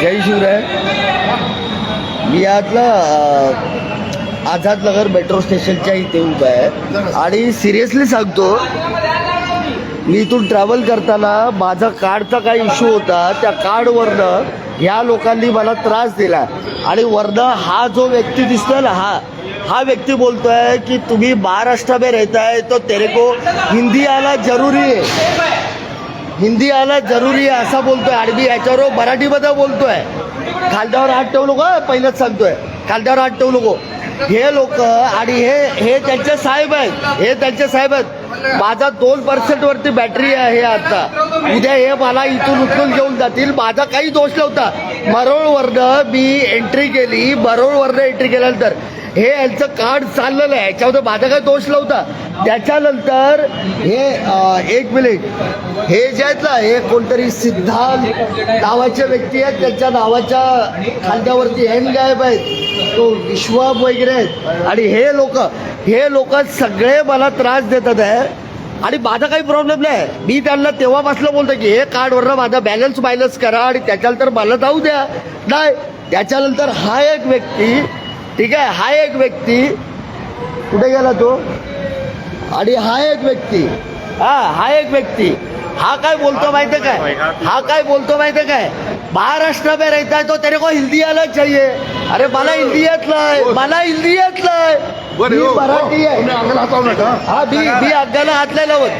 जय आहे मी आजला आझाद नगर मेट्रो स्टेशनच्या इथे उभा आहे. आणि सिरियसली सांगतो मी इथून ट्रॅव्हल करताना माझा कार्डचा काही इश्यू होता त्या कार्डवरनं ह्या लोकांनी मला त्रास दिला. आणि वरनं हा जो व्यक्ती दिसतोय ना हा हा व्यक्ती बोलतोय की तुम्ही महाराष्ट्र में रहता है तो तेरे को हिंदी आला जरुरी आहे. हिंदी आला जरुरी आहे असा बोलतोय. आणि मी याच्यावर मराठीमध्ये बोलतोय. खालद्यावर हात ठेवू नको पहिलंच सांगतोय. खालद्यावर हात ठेवू नको. हे लोक आणि हे हे त्यांचे साहेब आहेत हे त्यांचे साहेब आहेत. माझा दोन पर्सेंट वरती बॅटरी आहे आता. उद्या हे मला इथून उचलून घेऊन जातील. माझा काही दोष नव्हता. मरोळवरनं मी एंट्री केली मरोळवरनं एंट्री केल्यानंतर. हे यांचं कार्ड चाललेलं आहे. याच्यामध्ये माझा काय दोष नव्हता. त्याच्यानंतर हे एक मिनिट. हे जे आहेत ना हे कोणतरी सिद्धांत नावाचे व्यक्ती आहेत. त्यांच्या नावाच्या खांद्यावरती हॅन गायब आहेत. तो विश्वाम वगैरे आहेत. आणि हे लोक हे लोक सगळे मला त्रास देतात आहे. आणि माझा काही प्रॉब्लेम नाही. मी त्यांना तेव्हापासून बोलतो की हे कार्डवरनं माझा बॅलन्स मायनस करा आणि त्याच्यानंतर मला जाऊ द्या. नाही. त्याच्यानंतर हा एक व्यक्ती ठीक आहे हा एक व्यक्ती. कुठे गेला तो? आणि हा एक व्यक्ती. हा हा एक व्यक्ती. हा काय बोलतो माहितीये काय? हा काय बोलतो माहितीये काय? महाराष्ट्र में रहता है तो तेरे को हिंदी आना चाहिए. अरे मला हिंदी येत नाही. मला हिंदी येत नाही. मी हो, मराठी आहे. हा मी मी अग्गाला हात नाही लावत.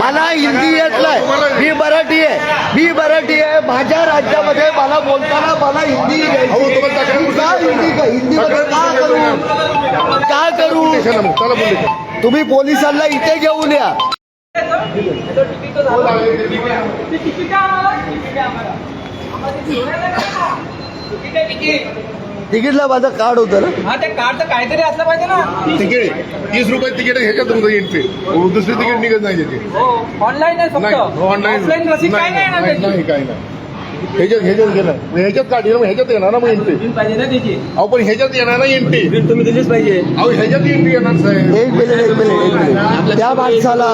मला हिंदी येत नाही. मी मराठी आहे. मी मराठी आहे. माझ्या राज्यामध्ये मला बोलताना मला हिंदी हिंदी तुम्ही पोलिसांना इथे घेऊन या. तिकीटला माझं कार्ड होतं ना. हा ते कार्ड तर काहीतरी असलं पाहिजे ना. तिकीट तीस रुपये तिकीट ह्याच्यात तुमचं एंट्री दुसरी तिकीट निघत नाही त्याची. हो ऑनलाईन आहे नाही फक्त ऑनलाईन ऑफलाईन रसीद काय नाही ना नाही त्याची? नाही, काय नाही. ह्याच्यात ह्याच्यात गेलं मग ह्याच्यात काढली ना मग ह्याच्यात येणार ना मग एंट्री बिल पाहिजे ना त्याची. अहो पण ह्याच्यात येणार ना एंट्री बिल तुम्ही दिलीच पाहिजे. अहो ह्याच्यात एंट्री येणार साहेब. एक मिनिट एक मिनिट एक मिनिट. त्या माणसाला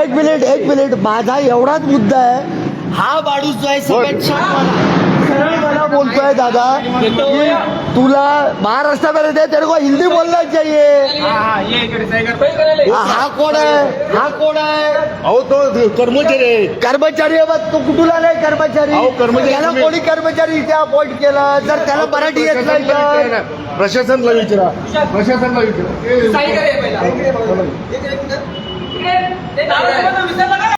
एक मिनिट एक मिनिट. माझा एवढाच मुद्दा आहे. हा माणूस जो आहे सगळ्यात शांत सरळ बोलतोय दादा की तुला महाराष्ट्रामध्ये ते तेरे को हिंदी बोलना चाहिए हा हा ये इकडे सही कर पैसे करायला ये. हा हा कोण आहे हा कोण आहे अहो तो कर्मचारी आहे कर्मचारी आहे बघ, तो कुठून आलाय कर्मचारी अहो, कर्मचारी त्याला तुम्ही- कोणी कर्मचारी इथे अपॉइंट केला जर त्याला मराठी येत नाही प्रशासनला विचारा तर. प्रशासनला विचारा प्रशासनला कर. ते